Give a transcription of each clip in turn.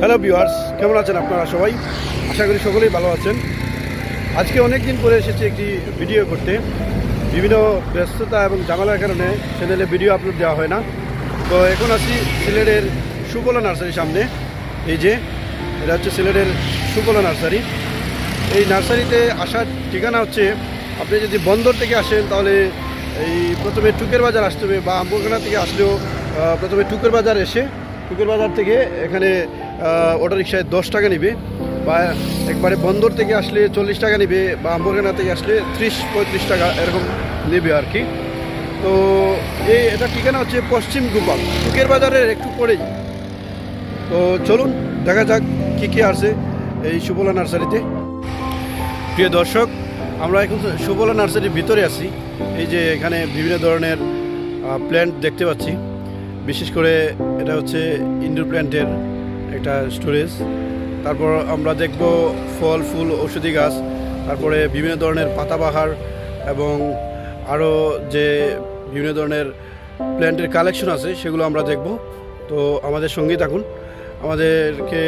Hello viewers কেমন আছেন আপনারা সবাই? আশা করি সকলেই ভালো আছেন। আজকে অনেক দিন পরে এসেছি একটি ভিডিও করতে। বিভিন্ন ব্যস্ততা এবং ঝামেলার কারণে চ্যানেলে ভিডিও আপলোড দেওয়া হয় না। তো এখন আছি সিলেটের সুকলা নার্সারির সামনে। এই যে, এটা হচ্ছে সিলেটের সুকলা নার্সারি। এই নার্সারিতে আসার ঠিকানা হচ্ছে, আপনি যদি বন্দর থেকে আসেন তাহলে এই প্রথমে টুকের বাজার আসতে হবে বা আম্বরখানা থেকে আসলেও প্রথমে টুকের বাজার এসে, টুকের বাজার থেকে এখানে অটো রিক্সায় দশ টাকা নেবে বা একবারে বন্দর থেকে আসলে চল্লিশ টাকা নেবে বা আম্বরখানা থেকে আসলে ত্রিশ, পঁয়ত্রিশ টাকা এরকম নেবে আর কি। তো এই এটা ঠিকানা হচ্ছে পশ্চিম গোপাল। টুকের বাজারের একটু পরেই। তো চলুন, দেখা যাক কী কী আছে এই সুবলা নার্সারিতে। প্রিয় দর্শক, আমরা এখন সুবলা নার্সারির ভিতরে আছি। এই যে এখানে বিভিন্ন ধরনের প্ল্যান্ট দেখতে পাচ্ছি। বিশেষ করে এটা হচ্ছে ইনডোর প্ল্যান্টের একটা স্টোরেজ তারপর আমরা দেখব ফল, ফুল, ঔষধি গাছ, তারপরে বিভিন্ন ধরনের পাতাবাহার এবং আরও যে বিভিন্ন ধরনের প্ল্যান্টের কালেকশন আছে, সেগুলো আমরা দেখব। তো আমাদের সঙ্গেই থাকুন। আমাদেরকে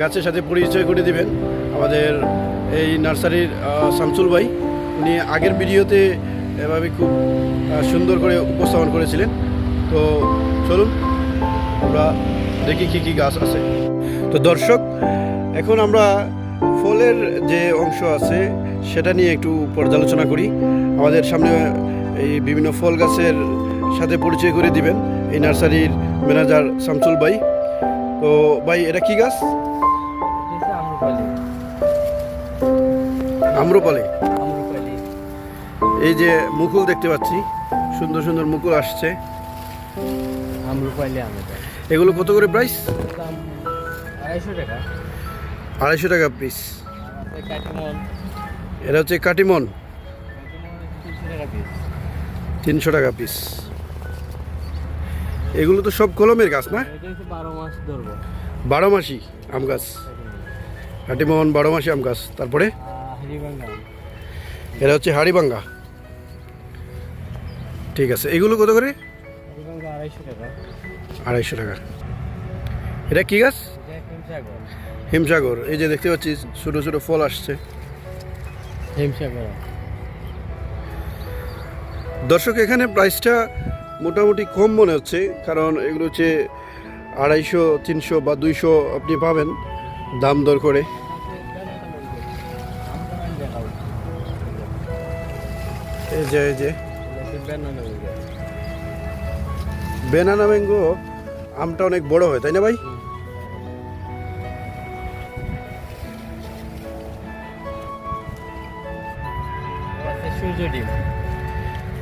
গাছের সাথে পরিচয় করে দিবেন। আমাদের এই নার্সারির শামসুল ভাই, উনি আগের ভিডিওতে এভাবে খুব সুন্দর করে উপস্থাপন করেছিলেন। তো চলুন, আমরা দেখি কি কি গাছ আছে। তো দর্শক, এখন আমরা ফলের যে অংশ আছে, সেটা নিয়ে একটু পর্যালোচনা করি। আমাদের সামনে এই বিভিন্ন ফল গাছের সাথে পরিচয় করে দিবেন এই নার্সারির ম্যানেজার শামসুল ভাই। তো ভাই, এটা কি গাছ? আম্রপালি। এই যে মুকুল দেখতে পাচ্ছি, সুন্দর সুন্দর মুকুল আসছে। এগুলো কত করে প্রাইস আড়াইশো টাকা। আড়াইশো টাকা পিস এটা হচ্ছে কাটিমন? তিনশো টাকা পিস এগুলো তো সব কলমের গাছ না? বারো মাস আম গাছ। কাটিমন বারো মাসি আম গাছ। তারপরে? এটা হচ্ছে হাড়িবাঙ্গা। ঠিক আছে এগুলো কত করে? আড়াইশো টাকা। আড়াইশো টাকা। এটা কি গাছ? হিমসাগর। এই যে দেখতে পাচ্ছি ছোটো ছোটো ফল আসছে। হিমসাগর দর্শক এখানে প্রাইসটা মোটামুটি কম মনে হচ্ছে কারণ এগুলো হচ্ছে আড়াইশো তিনশো বা দুইশো আপনি পাবেন দাম দর করে। এই যে এই যে। বেনানা ম্যাঙ্গো আমটা অনেক বড় হয় তাই না ভাই?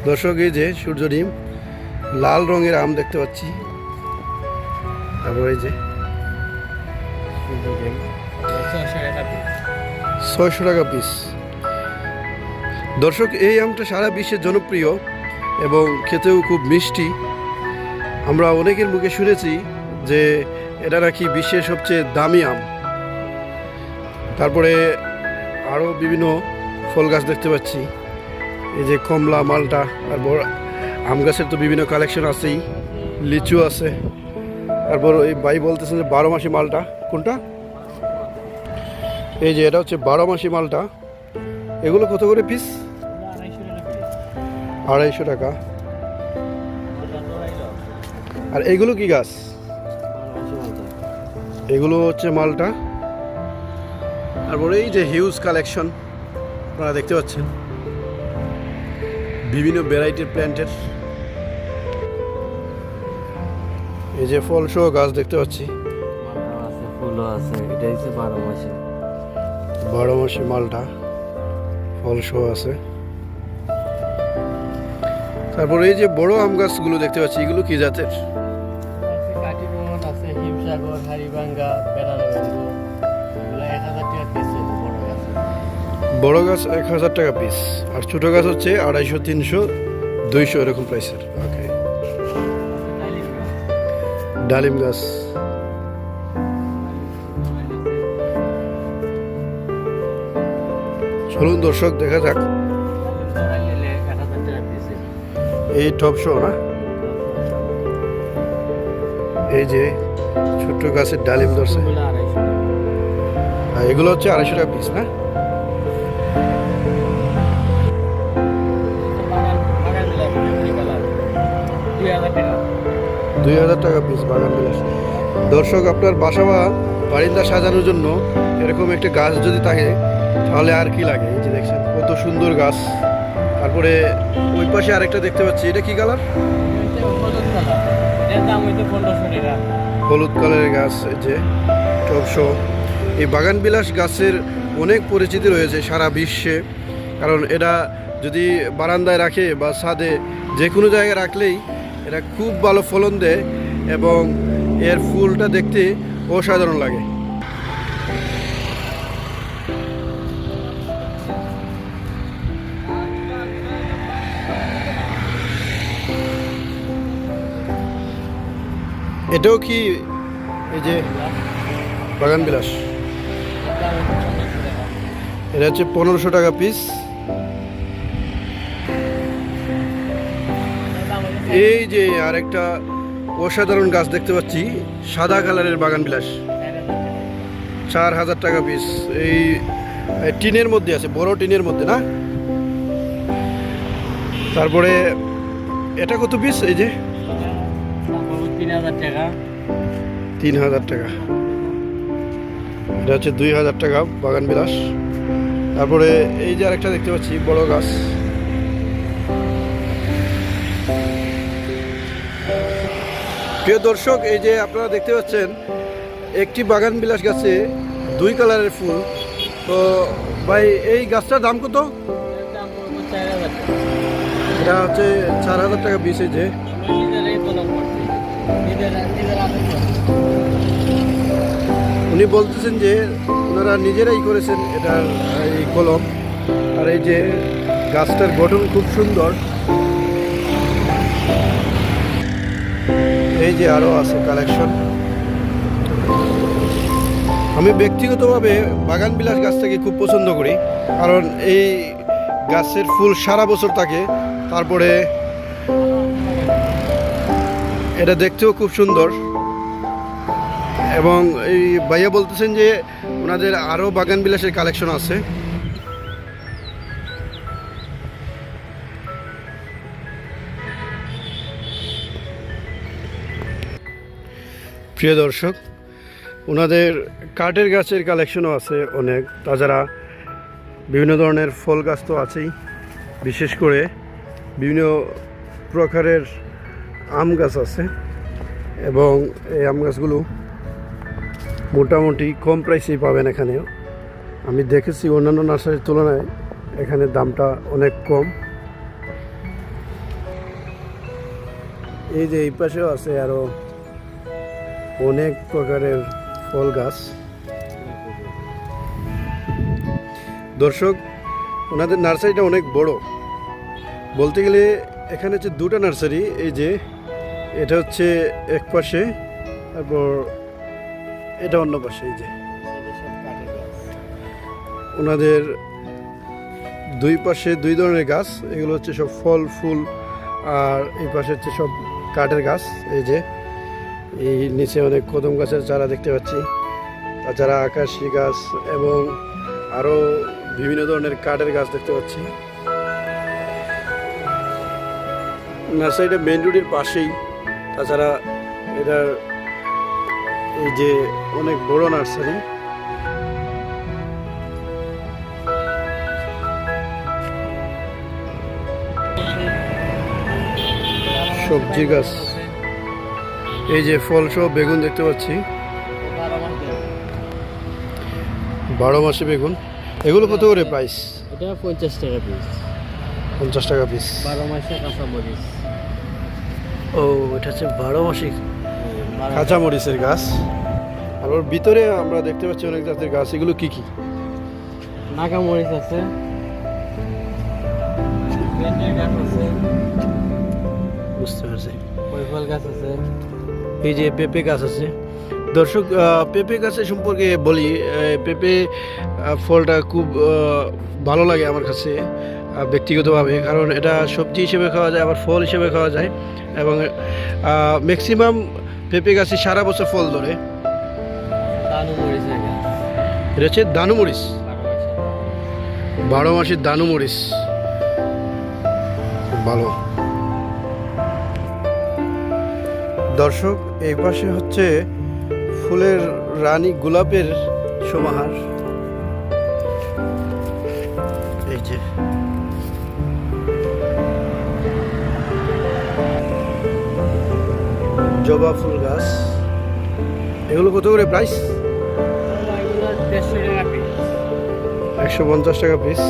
দর্শক এই যে সূর্য ডিম লাল রঙের আম দেখতে পাচ্ছি। তারপর এই যে ছয়শো টাকা পিস দর্শক এই আমটা সারা বিশ্বে জনপ্রিয় এবং খেতেও খুব মিষ্টি। আমরা অনেকের মুখে শুনেছি যে এটা নাকি বিশ্বের সবচেয়ে দামি আম। তারপরে আরও বিভিন্ন ফল গাছ দেখতে পাচ্ছি। এই যে কমলা, মালটা, তারপর আম গাছের তো বিভিন্ন কালেকশন আছেই, লিচু আছে। তারপর এই ভাই বলতেছেন যে বারো মাসি মালটা, কোনটা? এই যে এটা হচ্ছে বারো মাসি মালটা। এগুলো কত করে পিস আড়াইশো টাকা। আর এগুলো কি গাছ? এগুলো হচ্ছে মালটা। তারপরে এই যে হিউজ কালেকশন আপনারা দেখতে পাচ্ছেন। বিভিন্ন ভ্যারাইটির প্ল্যান্টের এই যে ফল সহ গাছ দেখতে পাচ্ছি। বারো মাসি মালটা, ফল সহ আছে। তারপরে এই যে বড় আম গাছগুলো দেখতে পাচ্ছি, এগুলো কি জাতের? বড় গাছ এক হাজার টাকা পিস আর ছোট গাছ হচ্ছে আড়াইশো তিনশো দুইশো এরকম প্রাইসের ওকে ডালিম গাছ। চলুন দর্শক দেখা যাক। এই টপ শো না? এই যে ছোট্ট গাছের ডালিম ধরছে। টাকা। আর এগুলো হচ্ছে আড়াইশো টাকা পিস না? দুই হাজার টাকা পিস বাগান বিলাস দর্শক, আপনার বাসা বা বারিন্দা সাজানোর জন্য এরকম একটা গাছ যদি থাকে, তাহলে আর কি লাগে? এই যে দেখছেন, কত সুন্দর গাছ। তারপরে ওই পাশে আরেকটা দেখতে পাচ্ছি। এটা কি কালার হলুদ কালারের গাছ যে টপশো এই বাগান বিলাস গাছের অনেক পরিচিতি রয়েছে সারা বিশ্বে। কারণ এটা যদি বারান্দায় রাখে বা ছাদে যে কোনো জায়গায় রাখলেই এটা খুব ভালো ফলন দেয় এবং এর ফুলটা দেখতে অসাধারণ লাগে। এটাও কি এই যে বাগান বিলাস? এটা হচ্ছে পনেরোশো টাকা পিস। এই যে আরেকটা অসাধারণ গাছ দেখতে পাচ্ছি, সাদা কালারের বাগান বিলাস চার হাজার টাকা। পিস এই টিনের মধ্যে আছে, বড় টিনের মধ্যে, না? তারপরে এটা কত পিস এই যে? তিন হাজার টাকা। তিন হাজার টাকা এটা হচ্ছে দুই হাজার টাকা বাগান বিলাস তারপরে এই যে আরেকটা দেখতে পাচ্ছি, বড় গাছ। প্রিয় দর্শক, এই যে আপনারা দেখতে পাচ্ছেন, একটি বাগান বিলাস গাছে দুই কালারের ফুল। তো ভাই, এই গাছটার দাম কত? এটা হচ্ছে চার হাজার টাকা পিস যে। উনি বলতেছেন যে ওনারা নিজেরাই করেছেন এটার এই কলম। আর এই যে গাছটার গঠন খুব সুন্দর। এই যে আরও আছে কালেকশন আমি ব্যক্তিগতভাবে বাগান বিলাস গাছটাকে খুব পছন্দ করি। কারণ এই গাছের ফুল সারা বছর থাকে। তারপরে এটা দেখতেও খুব সুন্দর। এবং এই ভাইয়া বলতেছেন যে ওনাদের আরও বাগান বিলাসের কালেকশন আছে। প্রিয় দর্শক, ওনাদের কাঠের গাছের কালেকশনও আছে অনেক। তাছাড়া বিভিন্ন ধরনের ফল গাছ তো আছেই। বিশেষ করে বিভিন্ন প্রকারের আম গাছ আছে এবং এই আম গাছগুলো মোটামুটি কম প্রাইসেই পাবেন এখানেও। আমি দেখেছি অন্যান্য নার্সারির তুলনায় এখানে দামটা অনেক কম। এই যে এই পাশেও আছে আরও অনেক প্রকারের ফল গাছ। দর্শক, ওনাদের নার্সারিটা অনেক বড়। বলতে গেলে এখানে হচ্ছে দুটা নার্সারি, এই যে এটা হচ্ছে এক পাশে, তারপর এটা অন্য পাশে, এই যে। ওনাদের দুই পাশে দুই ধরনের গাছ, এগুলো হচ্ছে সব ফল, ফুল, আর এই পাশে হচ্ছে সব কাঠের গাছ, এই যে। এই নিচে অনেক কদম গাছের চারা দেখতে পাচ্ছি। তাছাড়া আকাশি গাছ এবং আরও বিভিন্ন ধরনের কাঠের গাছ দেখতে পাচ্ছি। নার্সারিটা মেন রোডের পাশেই। তাছাড়া এটার এই যে অনেক বড় নার্সারি। সবজি গাছ। এই যে ফল সহ বেগুন দেখতে পাচ্ছি। বারো মাস বেগুন। এগুলো কত করে প্রাইস এটা পঞ্চাশ টাকা পিস পঞ্চাশ টাকা পিস বারো মাসে কাঁচা মরিচ ও এটা হচ্ছে বারো মাসিক বারো- কাঁচা মরিচের গাছ। আর ওর ভিতরে আমরা দেখতে পাচ্ছি অনেক জাতের গাছ। এগুলো কি কি? নাগা মরিচ আছে। বুঝতে পারছি। গাছ আছে। এই যে পেঁপে গাছ আছে। দর্শক পেঁপে গাছের সম্পর্কে বলি পেঁপে ফলটা খুব ভালো লাগে আমার কাছে ব্যক্তিগতভাবে। কারণ এটা সবজি হিসেবে খাওয়া যায় আবার ফল হিসেবে খাওয়া যায় এবং ম্যাক্সিমাম পেঁপে গাছে সারা বছর ফল ধরে। দানু এটা হচ্ছে দানুমরিচ বারো বারো মাসের দানুমরিচ খুব ভালো। দর্শক এই পাশে হচ্ছে ফুলের রানী গোলাপের সমাহার। এই যে। জবা ফুল গাছ। এগুলো কত করে প্রাইস একশো পঞ্চাশ টাকা পিস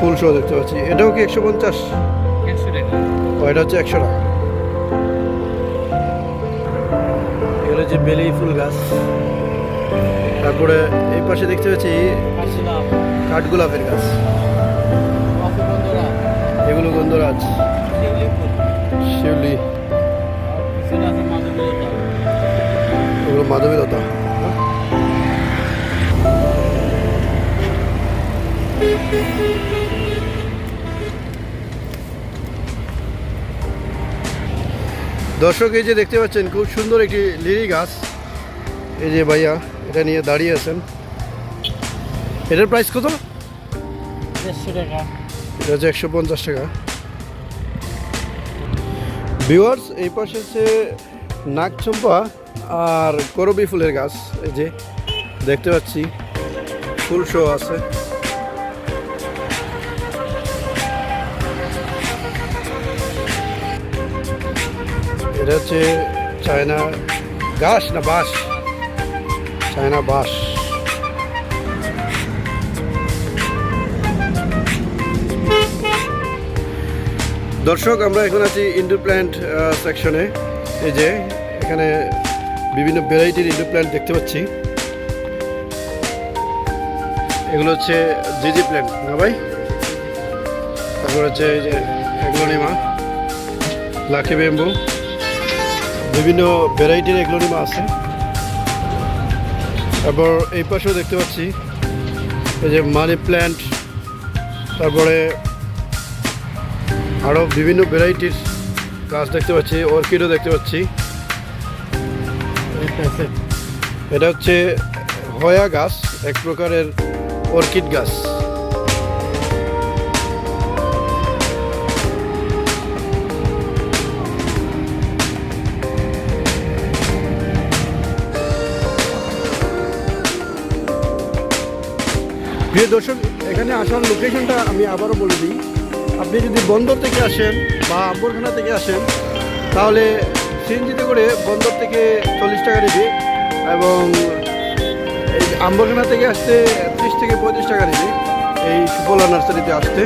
ফুল শো দেখতে পাচ্ছি। এটাও কি একশো পঞ্চাশ? ও এটা হচ্ছে একশো টাকা। এগুলো হচ্ছে বেলি ফুল গাছ। তারপরে এই পাশে দেখতে পাচ্ছি কাঠগোলাপের গাছ। এগুলো গন্ধরাজ। শিউলি ফুল। শিউলি। আর পিছনে আছে দর্শক এই যে দেখতে পাচ্ছেন খুব সুন্দর একটি লিলি গাছ। এই যে ভাইয়া এটা নিয়ে দাঁড়িয়ে আছেন। এটার প্রাইস কত? দেড়শো টাকা। এটা হচ্ছে একশো পঞ্চাশ টাকা। ভিউয়ার্স এই পাশে হচ্ছে নাগচম্পা আর করবি ফুলের গাছ। এই যে দেখতে পাচ্ছি ফুল শো আছে। এটা হচ্ছে চায়না গাছ না বাঁশ? চায়না বাঁশ। দর্শক, আমরা এখন আছি ইনডোর প্ল্যান্ট সেকশনে এই যে, এখানে বিভিন্ন ভ্যারাইটির ইনডোর প্ল্যান্ট দেখতে পাচ্ছি। এগুলো হচ্ছে জিজি প্ল্যান্ট, না ভাই? তারপর হচ্ছে এই যে এগ্লোনিমা লাকি বেম্বু। বিভিন্ন ভ্যারাইটির এগ্লোনিমা আছে। তারপর এই পাশেও দেখতে পাচ্ছি, এই যে মানি প্ল্যান্ট তারপরে আরও বিভিন্ন ভ্যারাইটির গাছ দেখতে পাচ্ছি অর্কিডও দেখতে পাচ্ছি। এটা হচ্ছে হয়া গাছ, এক প্রকারের অর্কিড গাছ। প্রিয় দর্শক, এখানে আসার লোকেশনটা আমি আবারও বলে দিই। আপনি যদি বন্দর থেকে আসেন বা আম্বরখানা থেকে আসেন, তাহলে সিএনজিতে করে বন্দর থেকে চল্লিশ টাকা নেবে এবং আম্বরখানা থেকে আসতে ত্রিশ থেকে পঁয়ত্রিশ টাকা নেবে এই সুফলা নার্সারিতে আসতে।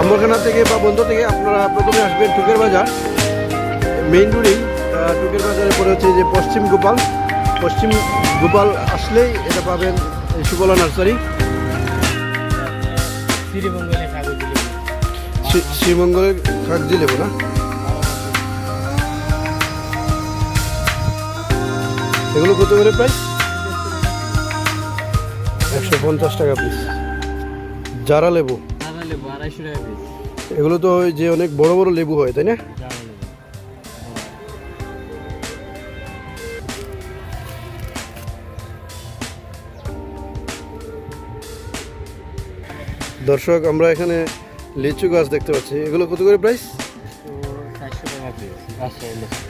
আম্বরখানা থেকে বা বন্দর থেকে আপনারা প্রথমে আসবেন টুকের বাজার, মেইন রোডেই টুকের বাজারের পরে হচ্ছে যে পশ্চিম গোপাল। পশ্চিম গোপাল আসলেই এটা পাবেন এই সুফলা নার্সারি। শ্রীমঙ্গলে কাগজ দিলে শ্রীমঙ্গলের কাগজি লেবু না? এগুলো কত করে প্রাইস একশো পঞ্চাশ টাকা পিস যারা লেবু? লেবু আড়াইশো টাকা পিস এগুলো তো ওই যে অনেক বড় বড় লেবু হয় তাই না? দর্শক আমরা এখানে লিচু গাছ দেখতে পাচ্ছি। এগুলো কত করে প্রাইস চারশো টাকা